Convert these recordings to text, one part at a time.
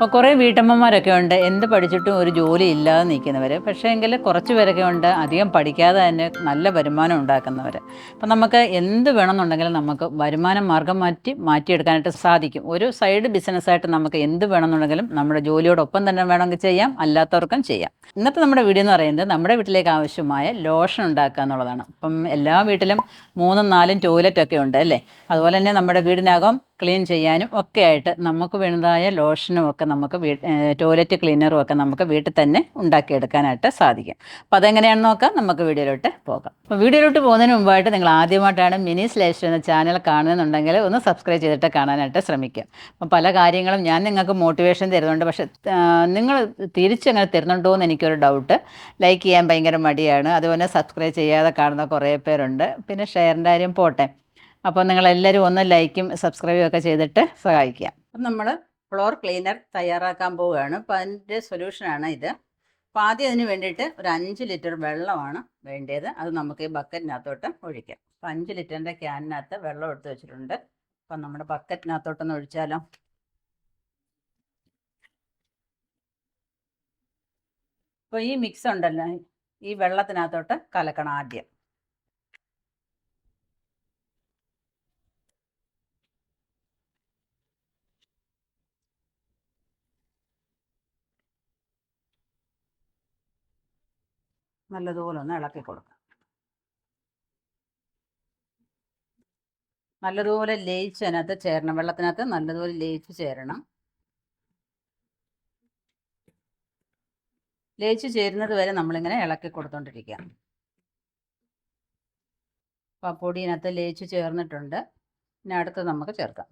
അപ്പോൾ കുറേ വീട്ടമ്മമാരൊക്കെ ഉണ്ട്. എന്ത് പഠിച്ചിട്ടും ഒരു ജോലി ഇല്ലാതെ നിൽക്കുന്നവർ പക്ഷേ എങ്കിൽ കുറച്ച് പേരൊക്കെ ഉണ്ട് അധികം പഠിക്കാതെ തന്നെ നല്ല വരുമാനം ഉണ്ടാക്കുന്നവർ അപ്പം നമുക്ക് എന്ത് വേണമെന്നുണ്ടെങ്കിലും നമുക്ക് വരുമാന മാർഗം മാറ്റി മാറ്റിയെടുക്കാനായിട്ട് സാധിക്കും. ഒരു സൈഡ് ബിസിനസ്സായിട്ട് നമുക്ക് എന്ത് വേണമെന്നുണ്ടെങ്കിലും നമ്മുടെ ജോലിയോടൊപ്പം തന്നെ വേണമെങ്കിൽ ചെയ്യാം. അല്ലാത്തവർക്കും ചെയ്യാം. ഇന്നത്തെ നമ്മുടെ വീഡിയോ എന്ന് പറയുന്നത് നമ്മുടെ വീട്ടിലേക്ക് ആവശ്യമായ ലോഷൻ ഉണ്ടാക്കുക എന്നുള്ളതാണ്. അപ്പം എല്ലാ വീട്ടിലും മൂന്നും നാലും ടോയ്ലറ്റ് ഒക്കെ ഉണ്ട് അല്ലേ? അതുപോലെ തന്നെ നമ്മുടെ വീടിനകം ക്ലീൻ ചെയ്യാനും ഒക്കെ ആയിട്ട് നമുക്ക് വേണ്ടതായ ലോഷനും ഒക്കെ നമുക്ക് ടോയ്ലറ്റ് ക്ലീനറും ഒക്കെ നമുക്ക് വീട്ടിൽ തന്നെ ഉണ്ടാക്കിയെടുക്കാനായിട്ട് സാധിക്കും. അപ്പോൾ അതെങ്ങനെയാണെന്ന് നോക്കാം. നമുക്ക് വീഡിയോയിലോട്ട് പോകാം. അപ്പോൾ വീഡിയോയിലോട്ട് പോകുന്നതിന് മുമ്പായിട്ട് നിങ്ങൾ ആദ്യമായിട്ടാണ് മിനി സ്ലേഷ് എന്ന ചാനൽ കാണുന്നുണ്ടെങ്കിൽ ഒന്ന് സബ്സ്ക്രൈബ് ചെയ്തിട്ട് കാണാനായിട്ട് ശ്രമിക്കുക. അപ്പം പല കാര്യങ്ങളും ഞാൻ നിങ്ങൾക്ക് മോട്ടിവേഷൻ തരുന്നുണ്ട്. പക്ഷേ നിങ്ങൾ തിരിച്ചങ്ങനെ തരുന്നുണ്ടോ എന്ന് എനിക്കൊരു ഡൗട്ട്. ലൈക്ക് ചെയ്യാൻ ഭയങ്കര മടിയാണ്. അതുപോലെ സബ്സ്ക്രൈബ് ചെയ്യാതെ കാണുന്ന കുറേ പേരുണ്ട്. പിന്നെ ഷെയറിന്റെ കാര്യം പോട്ടെ. അപ്പോൾ നിങ്ങളെല്ലാവരും ഒന്ന് ലൈക്കും സബ്സ്ക്രൈബും ഒക്കെ ചെയ്തിട്ട് സഹായിക്കുക. അപ്പം നമ്മൾ ഫ്ലോർ ക്ലീനർ തയ്യാറാക്കാൻ പോവുകയാണ്. അപ്പോൾ അതിന്റെ സൊല്യൂഷനാണ് ഇത്. അപ്പോൾ ആദ്യം അതിന് വേണ്ടിയിട്ട് ഒരു അഞ്ച് ലിറ്റർ വെള്ളമാണ് വേണ്ടത് അത് നമുക്ക് ഈ ബക്കറ്റിനകത്തോട്ട് ഒഴിക്കാം. അപ്പോൾ അഞ്ച് ലിറ്ററിന്റെ ക്യാനിനകത്ത് വെള്ളം എടുത്ത് വെച്ചിട്ടുണ്ട്. അപ്പം നമ്മുടെ ബക്കറ്റിനകത്തോട്ടൊന്ന് ഒഴിച്ചാലോ? അപ്പോൾ ഈ മിക്സ് ഉണ്ടല്ലോ. ഈ വെള്ളത്തിനകത്തോട്ട് കലക്കണം ആദ്യം. നല്ലതുപോലെ ഒന്ന് ഇളക്കി കൊടുക്കുക നല്ലതുപോലെ ലയിച്ച് അതിനകത്ത് ചേരണം. വെള്ളത്തിനകത്ത് നല്ലതുപോലെ ലയിച്ച് ചേരണം. ലയിച്ച് ചേരുന്നത് വരെ നമ്മളിങ്ങനെ ഇളക്കി കൊടുത്തോണ്ടിരിക്കുക അപ്പോൾ ആ പൊടിയിനകത്ത് ലയിച്ച് ചേർന്നിട്ടുണ്ട്. ഇനി അടുത്ത് നമുക്ക് ചേർക്കാം.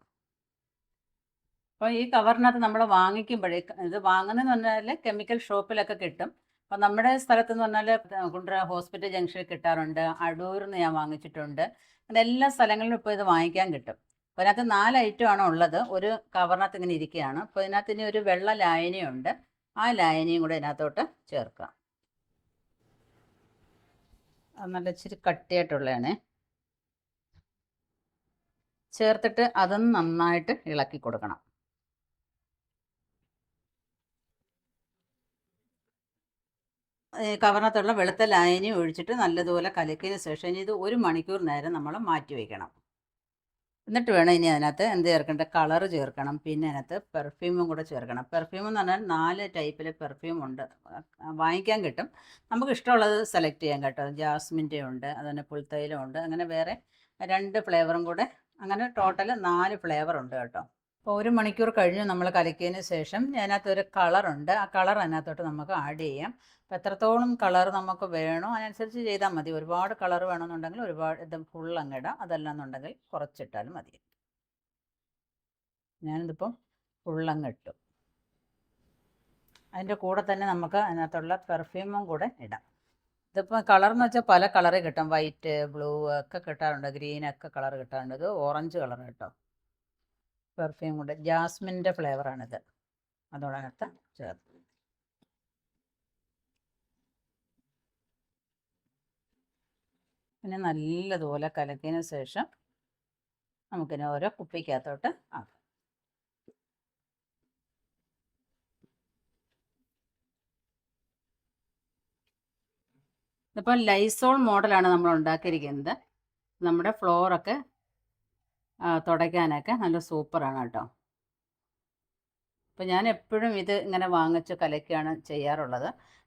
അപ്പോൾ ഈ കവറിനകത്ത് നമ്മൾ വാങ്ങിക്കുമ്പോഴേ ഇത് വാങ്ങുന്നതെന്ന് പറഞ്ഞാൽ കെമിക്കൽ ഷോപ്പിലൊക്കെ കിട്ടും. അപ്പം നമ്മുടെ സ്ഥലത്ത് എന്ന് പറഞ്ഞാൽ കുണ്ട്ര ഹോസ്പിറ്റൽ ജംഗ്ഷനിൽ കിട്ടാറുണ്ട്. അടൂരിൽ നിന്ന് ഞാൻ വാങ്ങിച്ചിട്ടുണ്ട്. അങ്ങനെ എല്ലാ സ്ഥലങ്ങളിലും ഇപ്പോൾ ഇത് വാങ്ങിക്കാൻ കിട്ടും. അപ്പോൾ അതിനകത്ത് നാല് ഐറ്റമാണ് ഉള്ളത്. ഒരു കവറിനകത്ത് ഇങ്ങനെ ഇരിക്കുകയാണ്. അപ്പോൾ ഇതിനകത്ത് ഇനി ഒരു വെള്ള ലായനിയുണ്ട് ആ ലായനിയും കൂടെ ഇതിനകത്തോട്ട് ചേർക്കാം. നല്ല ഇച്ചിരി കട്ടിയായിട്ടുള്ളതാണ്. ചേർത്തിട്ട് അതും നന്നായിട്ട് ഇളക്കി കൊടുക്കണം. കവറിനകത്തുള്ള വെളുത്ത ലായനി ഒഴിച്ചിട്ട് നല്ലതുപോലെ കലക്കിയതിന് ശേഷം ഇത് ഒരു മണിക്കൂർ നേരം നമ്മൾ മാറ്റി വയ്ക്കണം. എന്നിട്ട് വേണം ഇനി അതിനകത്ത് എന്ത് ചേർക്കേണ്ട കളർ ചേർക്കണം. പിന്നെ അതിനകത്ത് പെർഫ്യൂമും കൂടെ ചേർക്കണം. പെർഫ്യൂം എന്ന് പറഞ്ഞാൽ നാല് ടൈപ്പിലെ പെർഫ്യൂം ഉണ്ട്. വാങ്ങിക്കാൻ കിട്ടും. നമുക്ക് ഇഷ്ടമുള്ളത് സെലക്ട് ചെയ്യാൻ കേട്ടോ. ജാസ്മിന്റെ ഉണ്ട് അതുപോലെ പുൽത്തൈലം ഉണ്ട് അങ്ങനെ വേറെ രണ്ട് ഫ്ലേവറും കൂടെ. അങ്ങനെ ടോട്ടൽ നാല് ഫ്ലേവർ ഉണ്ട് കേട്ടോ. ഒരു മണിക്കൂർ കഴിഞ്ഞ് നമ്മൾ കലക്കിയതിന് ശേഷം അതിനകത്തൊരു കളറുണ്ട് ആ കളർ അതിനകത്തോട്ട് നമുക്ക് ആഡ് ചെയ്യാം. അപ്പോൾ എത്രത്തോളം കളർ നമുക്ക് വേണോ അതിനനുസരിച്ച് ചെയ്താൽ മതി. ഒരുപാട് കളർ വേണമെന്നുണ്ടെങ്കിൽ ഒരുപാട് ഇത് ഫുൾ അങ്ങിടാം അതല്ല എന്നുണ്ടെങ്കിൽ കുറച്ചിട്ടാലും മതി. ഞാനിതിപ്പം ഇട്ടു. അതിന്റെ കൂടെ തന്നെ നമുക്ക് അതിനകത്തുള്ള പെർഫ്യൂമും കൂടെ ഇടാം. ഇതിപ്പോൾ കളർ എന്ന് വെച്ചാൽ പല കളറ് കിട്ടും. വൈറ്റ് ബ്ലൂ ഒക്കെ കിട്ടാറുണ്ട്. ഗ്രീൻ ഒക്കെ കളർ കിട്ടാറുണ്ട്. ഇത് ഓറഞ്ച് കളർ കേട്ടോ. പെർഫ്യൂം കൊണ്ട് ജാസ്മിന്റെ ഫ്ലേവറാണിത്. അതോടകത്ത് ചേർത്ത്. പിന്നെ നല്ലതുപോലെ കലക്കിയതിന് ശേഷം നമുക്കിനെ ഓരോ കുപ്പിക്കകത്തോട്ട് ആക്കാം. ഇതിപ്പോൾ ലൈസോൾ മോഡലാണ് നമ്മൾ ഉണ്ടാക്കിയിരിക്കുന്നത്. നമ്മുടെ ഫ്ലോറൊക്കെ തുടയ്ക്കാനൊക്കെ നല്ല സൂപ്പറാണ് കേട്ടോ. അപ്പോൾ ഞാൻ എപ്പോഴും ഇത് ഇങ്ങനെ വാങ്ങിച്ച് കലക്കുകയാണ് ചെയ്യാറുള്ളത്.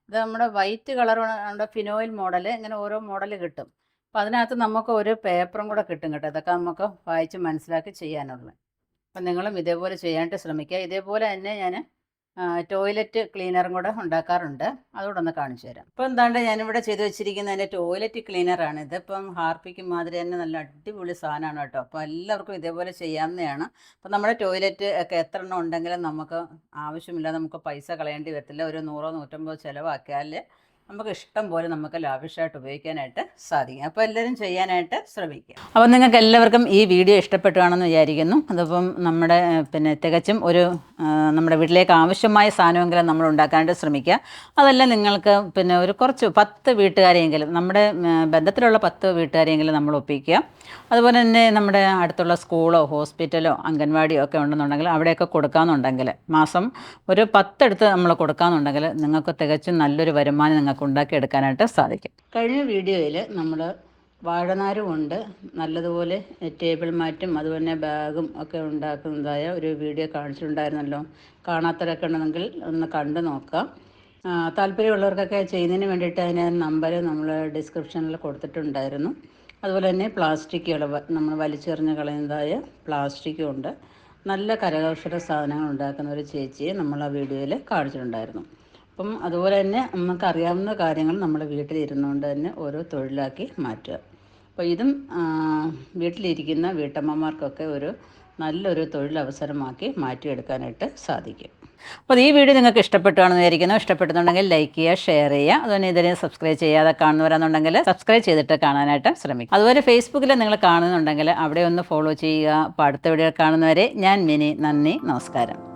ഇത് നമ്മുടെ വൈറ്റ് കളർ നമ്മുടെ ഫിനോയിൽ മോഡൽ ഇങ്ങനെ ഓരോ മോഡൽ കിട്ടും. അപ്പോൾ അതിനകത്ത് നമുക്ക് ഒരു പേപ്പറും കൂടെ കിട്ടും കേട്ടോ. ഇതൊക്കെ നമുക്ക് വായിച്ച് മനസ്സിലാക്കി ചെയ്യാനുള്ളത് അപ്പം നിങ്ങളും ഇതേപോലെ ചെയ്യാനായിട്ട് ശ്രമിക്കുക. ഇതേപോലെ തന്നെ ഞാൻ ടോയ്ലറ്റ് ക്ലീനറും കൂടെ ഉണ്ടാക്കാറുണ്ട്. അതുകൂടെ ഒന്ന് കാണിച്ചു തരാം. ഇപ്പോൾ എന്താണ്ട് ഞാനിവിടെ ചെയ്തു വെച്ചിരിക്കുന്ന എന്റെ ടോയ്ലറ്റ് ക്ലീനറാണ്. ഇതിപ്പം ഹാർപ്പിക്ക് മാതിരി തന്നെ നല്ല അടിപൊളി സാധനമാണ് കേട്ടോ. അപ്പോൾ എല്ലാവർക്കും ഇതേപോലെ ചെയ്യാവുന്നതാണ്. അപ്പോൾ നമ്മുടെ ടോയ്ലറ്റ് ഒക്കെ എത്ര എണ്ണം ഉണ്ടെങ്കിലും നമുക്ക് ആവശ്യമില്ല. നമുക്ക് പൈസ കളയേണ്ടി വരത്തില്ല. ഒരു നൂറോ നൂറ്റമ്പതോ ചിലവാക്കിയാൽ നമുക്ക് ഇഷ്ടം പോലെ നമുക്ക് ലാവിഷായിട്ട് ഉപയോഗിക്കാനായിട്ട് സാധിക്കും. അപ്പോൾ എല്ലാവരും ചെയ്യാനായിട്ട് ശ്രമിക്കുക. അപ്പോൾ നിങ്ങൾക്ക് എല്ലാവർക്കും ഈ വീഡിയോ ഇഷ്ടപ്പെട്ടുകയാണെന്ന് വിചാരിക്കുന്നു. അതിപ്പം നമ്മുടെ പിന്നെ തികച്ചും ഒരു നമ്മുടെ വീട്ടിലേക്ക് ആവശ്യമായ സാധനമെങ്കിലും നമ്മൾ ഉണ്ടാക്കാനായിട്ട് ശ്രമിക്കുക. അതല്ല നിങ്ങൾക്ക് പിന്നെ ഒരു കുറച്ച് പത്ത് വീട്ടുകാരെയെങ്കിലും നമ്മുടെ ബന്ധത്തിലുള്ള പത്ത് വീട്ടുകാരെയെങ്കിലും നമ്മൾ ഒപ്പിക്കുക. അതുപോലെ തന്നെ നമ്മുടെ അടുത്തുള്ള സ്കൂളോ ഹോസ്പിറ്റലോ അംഗൻവാടിയോ ഒക്കെ ഉണ്ടെന്നുണ്ടെങ്കിൽ അവിടെയൊക്കെ കൊടുക്കാമെന്നുണ്ടെങ്കിൽ മാസം ഒരു പത്തെടുത്ത് നമ്മൾ കൊടുക്കാമെന്നുണ്ടെങ്കിൽ നിങ്ങൾക്ക് തികച്ചും നല്ലൊരു വരുമാനം നിങ്ങൾക്ക് ഉണ്ടാക്കിയെടുക്കാനായിട്ട് സാധിക്കും. കഴിഞ്ഞ വീഡിയോയിൽ നമ്മൾ വാഴനാര് ഉണ്ട് നല്ലതുപോലെ ടേബിൾ മാറ്റും അതുപോലെ ബാഗും ഒക്കെ ഉണ്ടാക്കുന്നതായ ഒരു വീഡിയോ കാണിച്ചിട്ടുണ്ടായിരുന്നല്ലോ. കാണാത്തവരൊക്കെ ഉണ്ടെങ്കിൽ ഒന്ന് കണ്ടു നോക്കാം. താല്പര്യമുള്ളവർക്കൊക്കെ ചെയ്യുന്നതിന് വേണ്ടിയിട്ട് അതിന് നമ്പർ നമ്മൾ ഡിസ്ക്രിപ്ഷനിൽ കൊടുത്തിട്ടുണ്ടായിരുന്നു. അതുപോലെ തന്നെ പ്ലാസ്റ്റിക്കുകൾ നമ്മൾ വലിച്ചെറിഞ്ഞ് കളയുന്നതായ പ്ലാസ്റ്റിക്കും ഉണ്ട്. നല്ല കരകൗശല സാധനങ്ങൾ ഉണ്ടാക്കുന്ന ഒരു ചേച്ചിയെ നമ്മൾ ആ വീഡിയോയിൽ കാണിച്ചിട്ടുണ്ടായിരുന്നു. അപ്പം അതുപോലെ തന്നെ നമുക്കറിയാവുന്ന കാര്യങ്ങൾ നമ്മൾ വീട്ടിലിരുന്നുകൊണ്ട് തന്നെ ഓരോ തൊഴിലാക്കി മാറ്റുക. അപ്പോൾ ഇതും വീട്ടിലിരിക്കുന്ന വീട്ടമ്മമാർക്കൊക്കെ ഒരു നല്ലൊരു തൊഴിലവസരമാക്കി മാറ്റിയെടുക്കാനായിട്ട് സാധിക്കും. അപ്പോൾ ഈ വീഡിയോ നിങ്ങൾക്ക് ഇഷ്ടപ്പെട്ടുവാണെന്ന് വിചാരിക്കുന്നു. ഇഷ്ടപ്പെടുന്നുണ്ടെങ്കിൽ ലൈക്ക് ചെയ്യുക ഷെയർ ചെയ്യുക. അതുപോലെ ഇതിനെ സബ്സ്ക്രൈബ് ചെയ്യാതെ കാണുന്നവരാണെന്നുണ്ടെങ്കിൽ സബ്സ്ക്രൈബ് ചെയ്തിട്ട് കാണാനായിട്ട് ശ്രമിക്കും അതുപോലെ ഫേസ്ബുക്കിൽ നിങ്ങൾ കാണുന്നുണ്ടെങ്കിൽ അവിടെ ഒന്ന് ഫോളോ ചെയ്യുക. അപ്പോൾ അടുത്ത വീഡിയോ കാണുന്നവരെ ഞാൻ മിനി നന്ദി നമസ്കാരം.